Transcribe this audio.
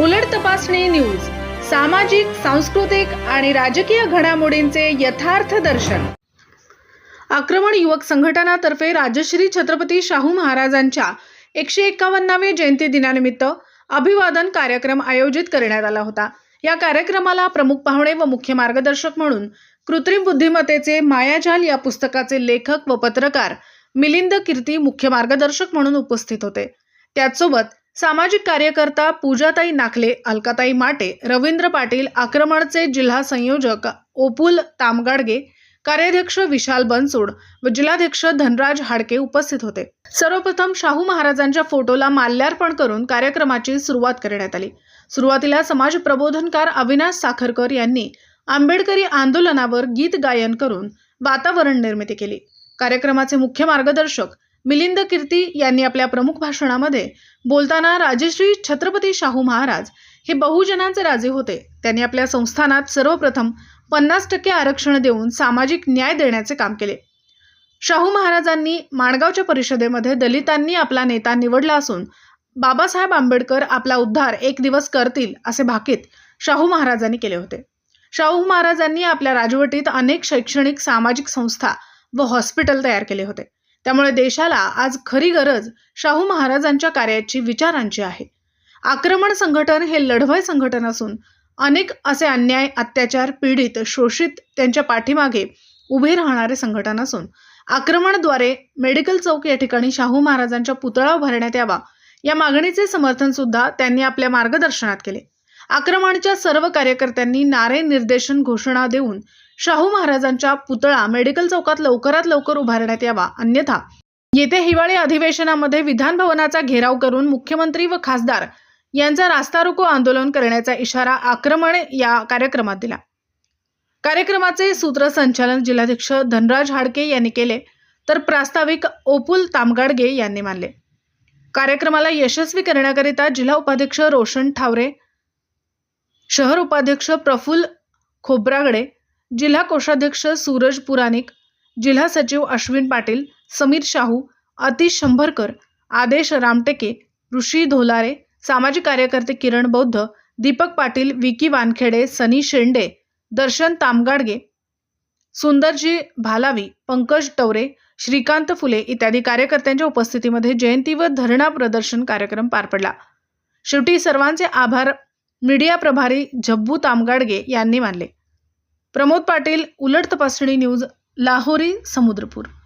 उलट तपासणी न्यूज सामाजिक सांस्कृतिक आणि राजकीय घडामोडींचे यथार्थ दर्शन. आक्रमण युवक संघटनातर्फे राजश्री छत्रपती शाहू महाराजांच्या एकशे एक्कावन्नावे जयंती दिनानिमित्त अभिवादन कार्यक्रम आयोजित करण्यात आला होता. या कार्यक्रमाला प्रमुख पाहुणे व मुख्य मार्गदर्शक म्हणून कृत्रिम बुद्धिमत्तेचे मायाजाल या पुस्तकाचे लेखक व पत्रकार मिलिंद कीर्ती मुख्य मार्गदर्शक म्हणून उपस्थित होते. त्याचसोबत सामाजिक कार्यकर्ता पूजाताई नाकले अलकाताई माटे रवींद्र पाटील आक्रमणचे जिल्हा संयोजक ओपुल तामगाडगे कार्याध्यक्ष विशाल बनसोड व जिल्हाध्यक्ष धनराज हाडके उपस्थित होते. सर्वप्रथम शाहू महाराजांच्या फोटोला माल्यार्पण करून कार्यक्रमाची सुरुवात करण्यात आली. सुरुवातीला समाज प्रबोधनकार अविनाश साखरकर यांनी आंबेडकरी आंदोलनावर गीत गायन करून वातावरण निर्मिती केली. कार्यक्रमाचे मुख्य मार्गदर्शक मिलिंद कीर्ती यांनी आपल्या प्रमुख भाषणामध्ये बोलताना राजश्री छत्रपती शाहू महाराज हे बहुजनांचे राजे होते. त्यांनी आपल्या संस्थानात सर्वप्रथम पन्नास टक्के आरक्षण देऊन सामाजिक न्याय देण्याचे काम केले. शाहू महाराजांनी माणगावच्या परिषदेमध्ये दलितांनी आपला नेता निवडला असून बाबासाहेब आंबेडकर आपला उद्धार एक दिवस करतील असे भाकीत शाहू महाराजांनी केले होते. शाहू महाराजांनी आपल्या राजवटीत अनेक शैक्षणिक सामाजिक संस्था व हॉस्पिटल तयार केले होते. त्यामुळे देशाला आज खरी गरज शाहू महाराजांच्या कार्याची विचारांची आहे. आक्रमण संघटन हे लढवय संघटन असून अनेक असे अन्याय अत्याचार पीडित शोषित त्यांच्या पाठीमागे उभे राहणारे संघटन असून आक्रमणद्वारे मेडिकल चौक या ठिकाणी शाहू महाराजांच्या पुतळा उभारण्यात यावा या मागणीचे समर्थन सुद्धा त्यांनी आपल्या मार्गदर्शनात केले. आक्रमणच्या सर्व कार्यकर्त्यांनी नारे निर्देशन घोषणा देऊन शाहू महाराजांच्या पुतळा मेडिकल चौकात लवकरात लवकर उभारण्यात यावा अन्यथा येत्या हिवाळी अधिवेशनामध्ये विधान भवनाचा घेराव करून मुख्यमंत्री व खासदार यांचा रास्ता रोको आंदोलन करण्याचा इशारा आक्रमण या कार्यक्रमात दिला. कार्यक्रमाचे सूत्रसंचालन जिल्हाध्यक्ष धनराज हाडके यांनी केले तर प्रास्ताविक ओपुल तामगाडगे यांनी मानले. कार्यक्रमाला यशस्वी करण्याकरिता जिल्हा उपाध्यक्ष रोशन ठावरे शहर उपाध्यक्ष प्रफुल्ल खोब्रागडे जिल्हा कोषाध्यक्ष सूरज पुराणिक जिल्हा सचिव अश्विन पाटील समीर शाहू अतिश शंभरकर आदेश रामटेके ऋषी धोलारे सामाजिक कार्यकर्ते किरण बौद्ध दीपक पाटील विकी वानखेडे सनी शेंडे दर्शन तामगाडगे सुंदरजी भालावी पंकज टवरे श्रीकांत फुले इत्यादी कार्यकर्त्यांच्या उपस्थितीमध्ये जयंती व धरणा प्रदर्शन कार्यक्रम पार पडला. शेवटी सर्वांचे आभार मीडिया प्रभारी झब्बू तामगाडगे यांनी मानले. प्रमोद पाटील उलट तपासणी न्यूज लाहोरी समुद्रपूर.